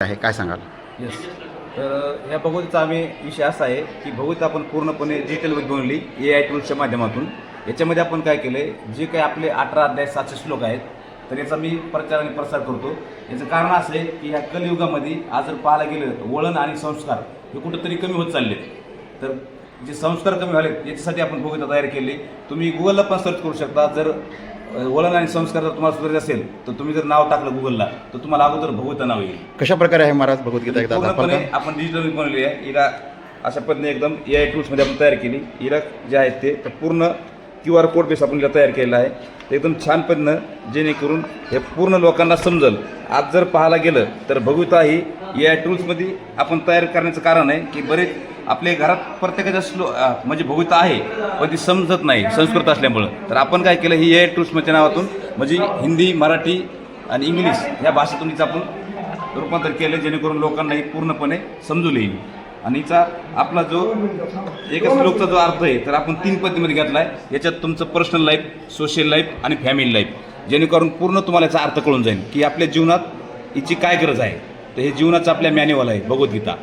आहे काय सांगाल? येस तर ह्या भगवतीचा आम्ही विषय असा आहे की भगवती आपण पूर्णपणे डिजिटलमध्ये बनवली ए आय टूलच्या माध्यमातून. याच्यामध्ये आपण काय केलं आहे जे काही आपले अठरा अध्याय सातशे श्लोक आहेत तर याचा मी प्रचार आणि प्रसार करतो. याचं कारण असं आहे की ह्या कलयुगामध्ये आज जर पाहायला गेलं तर वळण आणि संस्कार हे कुठंतरी कमी होत चालले तर जे संस्कार कमी झालेत याच्यासाठी आपण भगवता तयार केली तुम्ही गुगलला पण सर्च करू शकता. जर वळण आणि संस्कार जर तुम्हाला सुधारायचे असेल तर तुम्ही जर नाव टाकलं गुगलला तर तुम्हाला अगोदर भगवता नाव येईल. कशा प्रकारे आहे महाराज भगवद्गीता एकदा दाखवाल पूर्णपणे का? आपण डिजिटल बनवली आहे. हिला अशा पद्धतीने एकदम ए आय टूल्समध्ये आपण तयार केली. हिला जे आहेत ते तर पूर्ण क्यू आर कोड बेस आपण हिला तयार केलेला आहे. ते एकदम छान पद्धतीनं जेणेकरून हे पूर्ण लोकांना समजल. आज जर पाहायला गेलं तर भगवता ही ए आय टूल्समध्ये आपण तयार करण्याचं कारण आहे की बरेच आपल्या घरात प्रत्येकाच्या स्लो म्हणजे भगवता आहे पण ती समजत नाही संस्कृत असल्यामुळं. तर आपण काय केलं ही ए आय टूल्सच्या नावातून म्हणजे हिंदी मराठी आणि इंग्लिश या भाषेतून हिचं आपण रूपांतर केलं जेणेकरून लोकांना ही पूर्णपणे समजून येईल. आणि हिचा आपला जो एका श्लोकचा जो अर्थ आहे तर आपण तीन पद्धतीमध्ये घेतला आहे याच्यात तुमचं पर्सनल लाईफ सोशल लाईफ आणि फॅमिली लाईफ जेणेकरून पूर्ण तुम्हाला याचा अर्थ कळून जाईल की आपल्या जीवनात हिची काय गरज आहे. तर हे जीवनाचं आपल्या मॅन्युअल आहे. भगवद्गीता